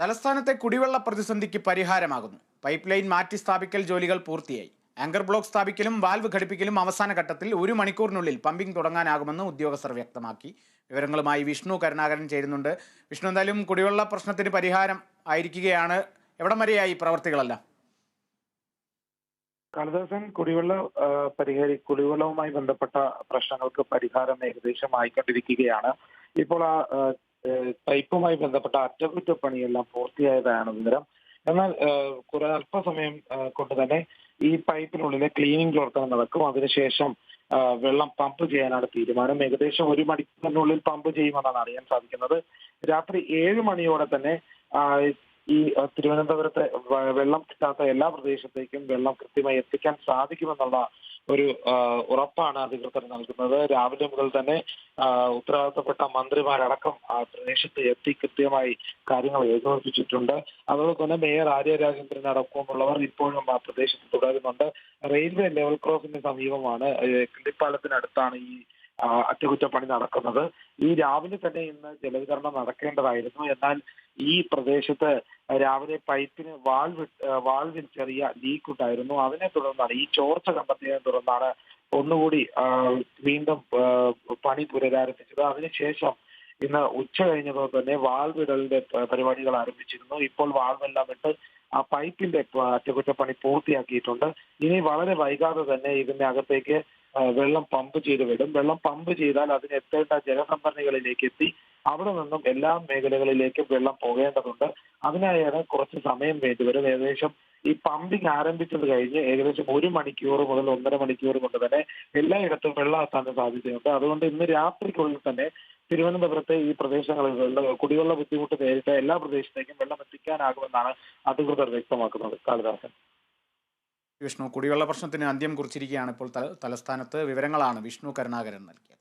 തലസ്ഥാനത്തെ കുടിവെള്ള പ്രതിസന്ധിക്ക് പരിഹാരമാകുന്നു. പൈപ്പ് ലൈൻ മാറ്റി സ്ഥാപിക്കൽ ജോലികൾ പൂർത്തിയായി. ആങ്കർ ബ്ലോക്ക് സ്ഥാപിക്കലും വാൽവ് ഘടിപ്പിക്കലും അവസാന ഘട്ടത്തിൽ ഒരു മണിക്കൂറിനുള്ളിൽ പമ്പിംഗ് തുടങ്ങാനാകുമെന്ന് ഉദ്യോഗസ്ഥർ വ്യക്തമാക്കി. വിവരങ്ങളുമായി വിഷ്ണു കരുണാകരൻ ചേരുന്നുണ്ട്. വിഷ്ണു എന്തായാലും കുടിവെള്ള പ്രശ്നത്തിന് പരിഹാരം ആയിരിക്കുകയാണ്. എവിടം വരെയായി പ്രവർത്തികളെല്ലാം? കാളിദാസൻ കുടിവെള്ള പരിഹാരി കുടിവെള്ളവുമായി ബന്ധപ്പെട്ട പ്രശ്നങ്ങൾക്ക് പരിഹാരം ഏകദേശം ആയിക്കൊണ്ടിരിക്കുകയാണ്. ഇപ്പോൾ ആ പൈപ്പുമായി ബന്ധപ്പെട്ട അറ്റകുറ്റപ്പണിയെല്ലാം പൂർത്തിയായതാണ് വിവരം. എന്നാൽ കുറെ അല്പസമയം കൊണ്ട് തന്നെ ഈ പൈപ്പിനുള്ളിലെ ക്ലീനിങ് പ്രവർത്തനം നടക്കും. അതിനുശേഷം വെള്ളം പമ്പ് ചെയ്യാനാണ് തീരുമാനം. ഏകദേശം ഒരു മണിക്കൂറിനുള്ളിൽ പമ്പ് ചെയ്യുമെന്നാണ് അറിയാൻ സാധിക്കുന്നത്. രാത്രി ഏഴ് മണിയോടെ തന്നെ ഈ തിരുവനന്തപുരത്തെ വെള്ളം കിട്ടാത്ത എല്ലാ പ്രദേശത്തേക്കും വെള്ളം കൃത്യമായി എത്തിക്കാൻ സാധിക്കുമെന്നുള്ള ഒരു ഉറപ്പാണ് അധികൃതർ നൽകുന്നത്. രാവിലെ മുതൽ തന്നെ ഉത്തരവാദിത്തപ്പെട്ട മന്ത്രിമാരടക്കം ആ പ്രദേശത്ത് എത്തി കൃത്യമായി കാര്യങ്ങൾ ഏകോപിപ്പിച്ചിട്ടുണ്ട് അതുപോലെ തന്നെ മേയർ ആര്യ രാജേന്ദ്രൻ ഇപ്പോഴും ആ പ്രദേശത്ത് തുടരുന്നുണ്ട്. റെയിൽവേ ലെവൽ ക്രോസിന് സമീപമാണ് കിള്ളിപ്പാലത്തിനടുത്താണ് ഈ അറ്റകുറ്റപ്പണി നടക്കുന്നത്. ഈ രാവിലെ തന്നെ ഇന്ന് ജലവിതരണം നടക്കേണ്ടതായിരുന്നു. എന്നാൽ ഈ പ്രദേശത്ത് രാവിലെ പൈപ്പിന് വാൾവ് വാൾവിൽ ചെറിയ ലീക്ക് ഉണ്ടായിരുന്നു. അതിനെ തുടർന്നാണ് ഈ ചോർച്ച കണ്ടെത്തിയതിനെ തുടർന്നാണ് ഒന്നുകൂടി വീണ്ടും പണി പുനരാരംഭിച്ചത്. അതിനുശേഷം ഇന്ന് ഉച്ച കഴിഞ്ഞപ്പോൾ തന്നെ വാൾവിടലിന്റെ പരിപാടികൾ ആരംഭിച്ചിരുന്നു. ഇപ്പോൾ വാൾവെല്ലാം ഇട്ട് ആ പൈപ്പിന്റെ അറ്റകുറ്റപ്പണി പൂർത്തിയാക്കിയിട്ടുണ്ട്. ഇനി വളരെ വൈകാതെ തന്നെ ഇതിന്റെ അകത്തേക്ക് വെള്ളം പമ്പ് ചെയ്ത് വിടും. വെള്ളം പമ്പ് ചെയ്താൽ അതിന് എത്തേണ്ട ജലസംഭരണികളിലേക്ക് എത്തി. അവിടെ നിന്നും എല്ലാ മേഖലകളിലേക്കും വെള്ളം പോകേണ്ടതുണ്ട്. അതിനായാണ് കുറച്ച് സമയം വേണ്ടിവരും ഏകദേശം ഈ പമ്പിംഗ് ആരംഭിച്ചത് കഴിഞ്ഞ് ഏകദേശം ഒരു മണിക്കൂർ മുതൽ ഒന്നര മണിക്കൂർ കൊണ്ട് തന്നെ എല്ലായിടത്തും വെള്ളം എത്താൻ സാധ്യതയുണ്ട്. അതുകൊണ്ട് ഇന്ന് രാത്രിക്കുള്ളിൽ തന്നെ തിരുവനന്തപുരത്തെ ഈ പ്രദേശങ്ങളിൽ വെള്ളം കുടിവെള്ള ബുദ്ധിമുട്ട് നേരിട്ട എല്ലാ പ്രദേശത്തേക്കും വെള്ളം എത്തിക്കാനാകുമെന്നാണ് അധികൃതർ വ്യക്തമാക്കുന്നത്. കാളിദാസൻ. വിഷ്ണു കുടിവെള്ള പ്രശ്നത്തിന് അന്ത്യം കുറിച്ചിരിക്കുകയാണ് ഇപ്പോൾ തല- തലസ്ഥാനത്ത് വിവരങ്ങളാണ് വിഷ്ണു കരുണാകരൻ നൽകിയത്.